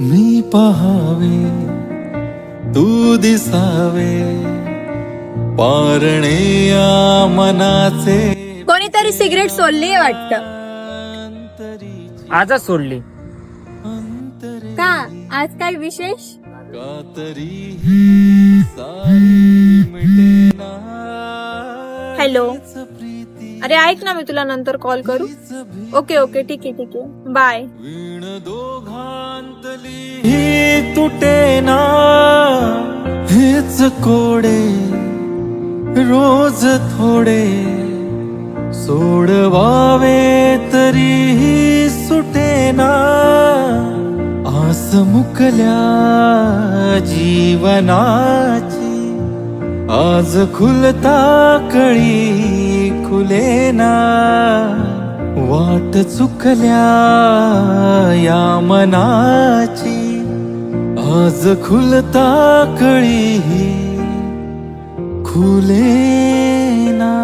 मी पहावे तू दिसावे पारणे या मनाचे कोणीतरी सिगरेट सोडली वाटत. आजच सोडली. का? आज काय विशेष? का तरी ही सारी मिटेना हॅलो. अरे ऐक ना मी तुला नंतर कॉल करू. ओके ओके ठीक आहे ठीक आहे. बाय ही तुटेना हेच कोडे रोज थोडे सोडवावे तरीही सुटेना आस मुकल्या जीवनाची आज खुलता कळी खुलेना वाट चुकल्या या मनाची. आज खुलता कळी खुलेना